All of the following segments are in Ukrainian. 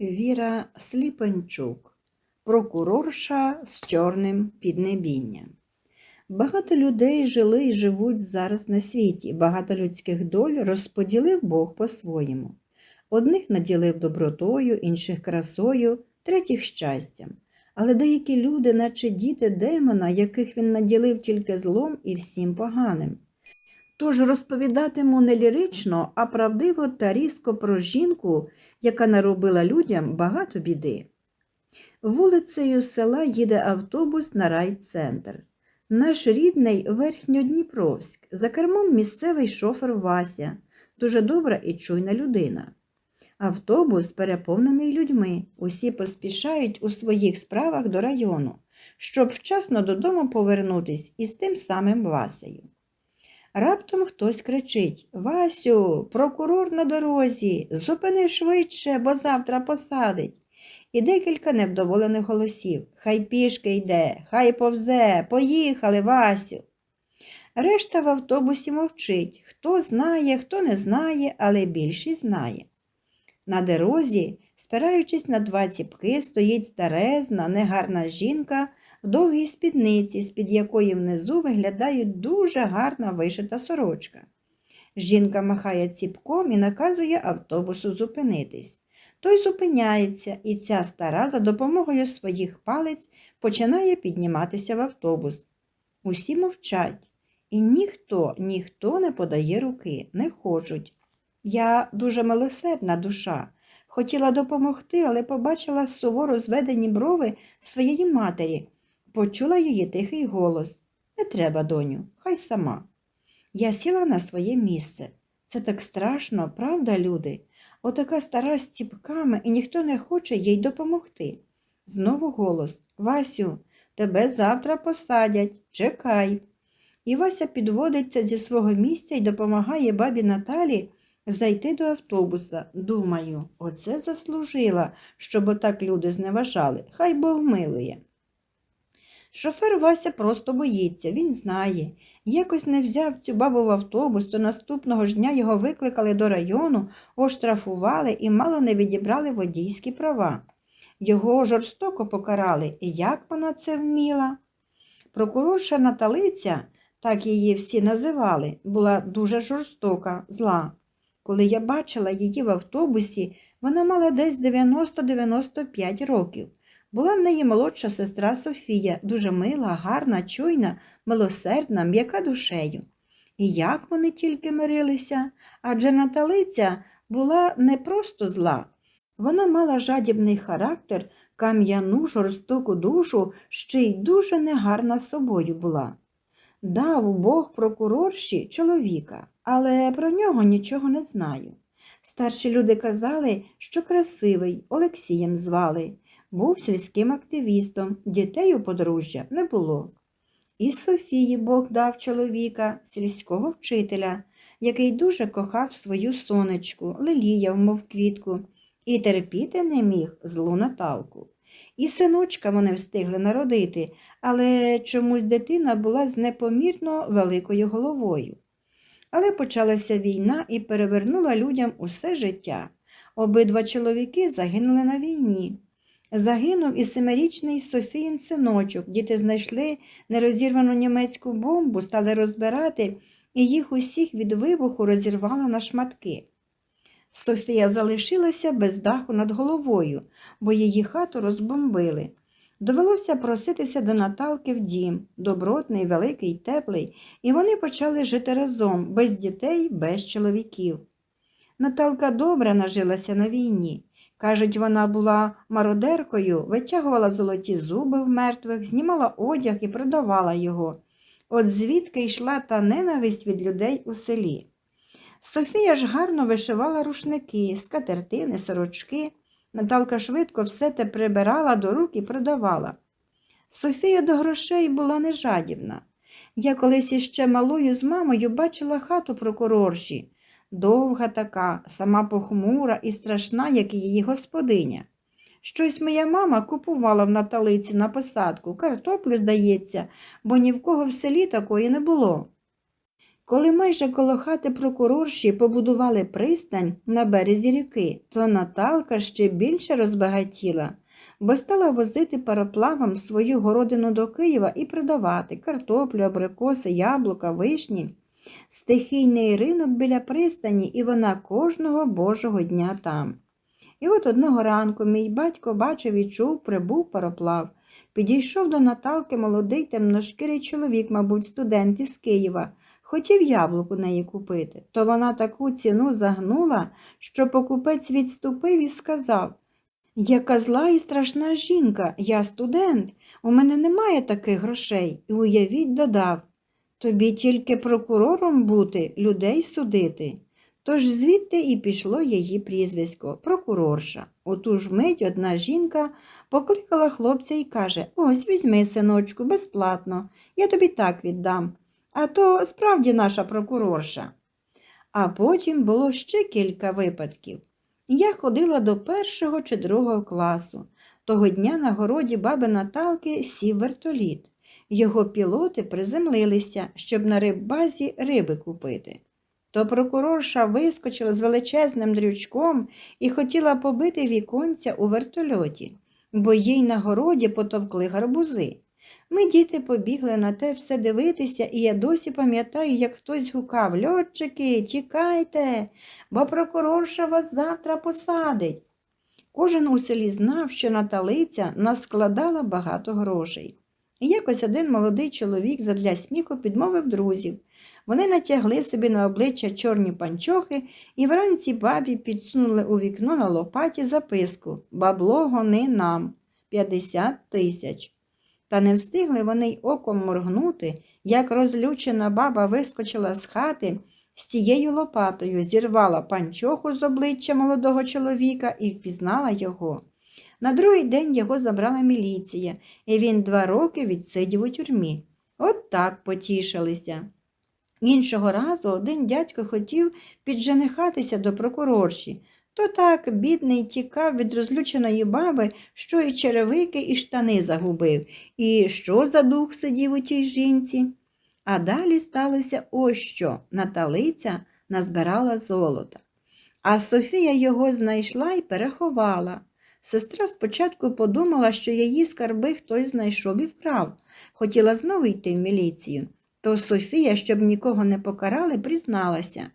Віра Сліпенчук, прокурорша з чорним піднебінням. Багато людей жили і живуть зараз на світі. Багато людських доль розподілив Бог по-своєму. Одних наділив добротою, інших красою, третіх щастям. Але деякі люди, наче діти демона, яких він наділив тільки злом і всім поганим. Тож розповідатиму не лірично, а правдиво та різко про жінку, яка наробила людям багато біди. Вулицею села їде автобус на райцентр. Наш рідний Верхньодніпровськ, за кермом місцевий шофер Вася, дуже добра і чуйна людина. Автобус переповнений людьми, усі поспішають у своїх справах до району, щоб вчасно додому повернутись із тим самим Васею. Раптом хтось кричить Васю, прокурор на дорозі, зупини швидше, бо завтра посадить. І декілька невдоволених голосів. Хай пішки йде, хай повзе, поїхали, Васю. Решта в автобусі мовчить. Хто знає, хто не знає, але більшість знає. На дорозі, спираючись на два ціпки, стоїть старезна, негарна жінка в довгій спідниці, з-під якої внизу виглядає дуже гарна вишита сорочка. Жінка махає ціпком і наказує автобусу зупинитись. Той зупиняється, і ця стара за допомогою своїх палець починає підніматися в автобус. Усі мовчать, і ніхто, ніхто не подає руки, не хочуть. Я дуже милосердна душа. Хотіла допомогти, але побачила суворо зведені брови своєї матері, почула її тихий голос Не треба, доню, хай сама. Я сіла на своє місце. Це так страшно, правда, люди? Отака стара з ціпками, і ніхто не хоче їй допомогти. Знову голос Васю, тебе завтра посадять, чекай. І Вася підводиться зі свого місця і допомагає бабі Наталі зайти до автобуса. Думаю, оце заслужила, щоб отак люди зневажали. Хай Бог милує. Шофер Вася просто боїться, він знає. Якось не взяв цю бабу в автобус, то наступного ж дня його викликали до району, оштрафували і мало не відібрали водійські права. Його жорстоко покарали, і як вона це вміла? Прокурорша Наталиця, так її всі називали, була дуже жорстока, зла. Коли я бачила її в автобусі, вона мала десь 90-95 років. Була в неї молодша сестра Софія, дуже мила, гарна, чуйна, милосердна, м'яка душею. І як вони тільки мирилися, адже Наталиця була не просто зла. Вона мала жадібний характер, кам'яну, жорстоку душу, ще й дуже негарна собою була. Дав Бог прокурорші чоловіка, але про нього нічого не знаю. Старші люди казали, що красивий, Олексієм звали, був сільським активістом, дітей у подружжя не було. І Софії Бог дав чоловіка, сільського вчителя, який дуже кохав свою сонечку, леліяв, мов квітку, і терпіти не міг злу Наталку. І синочка вони встигли народити, але чомусь дитина була з непомірно великою головою. Але почалася війна і перевернула людям усе життя. Обидва чоловіки загинули на війні. Загинув і семирічний Софіїн синочок. Діти знайшли нерозірвану німецьку бомбу, стали розбирати, і їх усіх від вибуху розірвало на шматки. Софія залишилася без даху над головою, бо її хату розбомбили. Довелося проситися до Наталки в дім, добротний, великий, теплий, і вони почали жити разом, без дітей, без чоловіків. Наталка добре нажилася на війні. Кажуть, вона була мародеркою, витягувала золоті зуби в мертвих, знімала одяг і продавала його. От звідки йшла та ненависть від людей у селі. Софія ж гарно вишивала рушники, скатертини, сорочки. Наталка швидко все те прибирала до рук і продавала. Софія до грошей була нежадібна. Я колись іще малою з мамою бачила хату прокурорші, довга така, сама похмура і страшна, як і її господиня. Щось моя мама купувала в Наталиці на посадку, картоплю, здається, бо ні в кого в селі такої не було. Коли майже коло хати прокурорші побудували пристань на березі ріки, то Наталка ще більше розбагатіла, бо стала возити пароплавом свою городину до Києва і продавати картоплю, абрикоси, яблука, вишні. Стихійний ринок біля пристані, і вона кожного божого дня там. І от одного ранку мій батько бачив і чув, прибув пароплав. Підійшов до Наталки молодий темношкірий чоловік, мабуть, студент із Києва. Хотів яблук у неї купити, то вона таку ціну загнула, що покупець відступив і сказав Яка зла і страшна жінка, я студент, у мене немає таких грошей. І уявіть, додав Тобі тільки прокурором бути, людей судити. Тож звідти і пішло її прізвисько прокурорша. У ту ж мить одна жінка покликала хлопця і каже Ось візьми, синочку, безплатно, я тобі так віддам. А то справді наша прокурорша. А потім було ще кілька випадків. Я ходила до першого чи другого класу. Того дня на городі баби Наталки сів вертоліт. Його пілоти приземлилися, щоб на риббазі риби купити. То прокурорша вискочила з величезним дрючком і хотіла побити віконця у вертольоті, бо їй на городі потовкли гарбузи. Ми, діти, побігли на те все дивитися, і я досі пам'ятаю, як хтось гукав Льотчики, тікайте, бо прокурорша вас завтра посадить. Кожен у селі знав, що Наталиця наскладала багато грошей. І якось один молодий чоловік задля сміху підмовив друзів. Вони натягли собі на обличчя чорні панчохи і вранці бабі підсунули у вікно на лопаті записку Бабло гони нам 50 тисяч. Та не встигли вони й оком моргнути, як розлючена баба вискочила з хати з тією лопатою, зірвала панчоху з обличчя молодого чоловіка і впізнала його. На другий день його забрала міліція, і він два роки відсидів у тюрмі. От так потішилися. Іншого разу один дядько хотів підженихатися до прокурорші. То так бідний тікав від розлюченої баби, що і черевики, і штани загубив, і що за дух сидів у тій жінці. А далі сталося ось що Наталиця назбирала золота. А Софія його знайшла і переховала. Сестра спочатку подумала, що її скарби хтось знайшов і вкрав, хотіла знову йти в міліцію. То Софія, щоб нікого не покарали, призналася,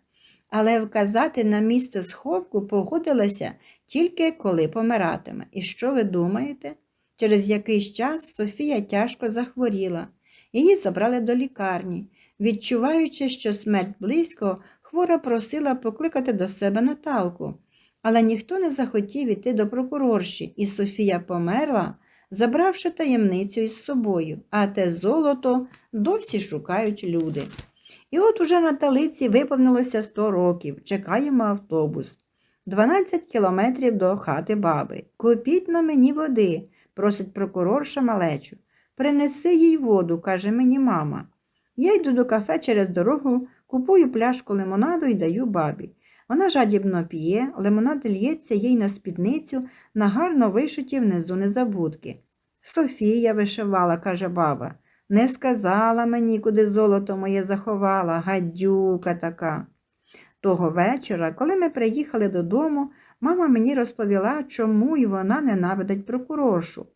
але вказати на місце сховку погодилася тільки коли помиратиме. І що ви думаєте? Через якийсь час Софія тяжко захворіла. Її забрали до лікарні. Відчуваючи, що смерть близько, хвора просила покликати до себе Наталку. Але ніхто не захотів іти до прокурорші, і Софія померла, забравши таємницю із собою, а те золото досі шукають люди. І от уже на талиці виповнилося 100 років, чекаємо автобус. 12 кілометрів до хати баби. Купіть на мені води, просить прокурорша малечу. Принеси їй воду, каже мені мама. Я йду до кафе через дорогу, купую пляшку лимонаду і даю бабі. Вона жадібно п'є, лимонад лється їй на спідницю, на гарно вишиті внизу незабудки. Софія вишивала, каже баба. Не сказала мені, куди золото моє заховала, гадюка така. Того вечора, коли ми приїхали додому, мама мені розповіла, чому й вона ненавидить прокуроршу.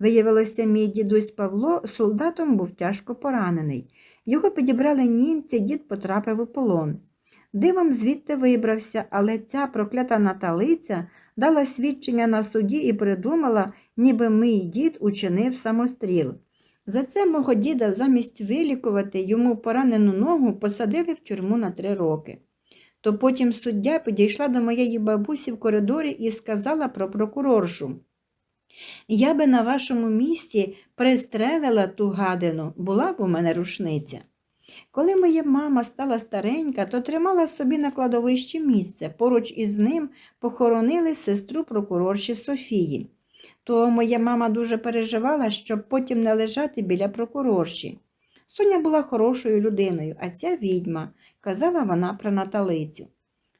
Виявилося, мій дідусь Павло солдатом був тяжко поранений. Його підібрали німці, дід потрапив у полон. Дивом звідти вибрався, але ця проклята наталиця дала свідчення на суді і придумала, ніби мій дід учинив самостріл. За це мого діда замість вилікувати йому поранену ногу посадили в тюрму на три роки. То потім суддя підійшла до моєї бабусі в коридорі і сказала про прокуроршу. Я би на вашому місці пристрелила ту гадину, була б у мене рушниця. Коли моя мама стала старенька, то тримала собі на кладовищі місце. Поруч із ним похоронили сестру прокурорші Софії. То моя мама дуже переживала, щоб потім не лежати біля прокурорші. Соня була хорошою людиною, а ця відьма, казала вона про наталицю.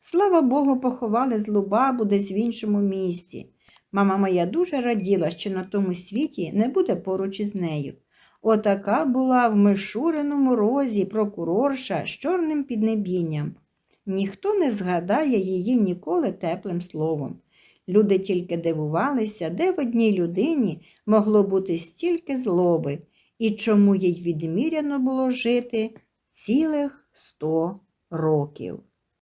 Слава Богу, поховали злу бабу десь в іншому місці. Мама моя дуже раділа, що на тому світі не буде поруч із нею. Отака була в Мишуриному розі прокурорша з чорним піднебінням. Ніхто не згадає її ніколи теплим словом. Люди тільки дивувалися, де в одній людині могло бути стільки злоби, і чому їй відміряно було жити цілих сто років.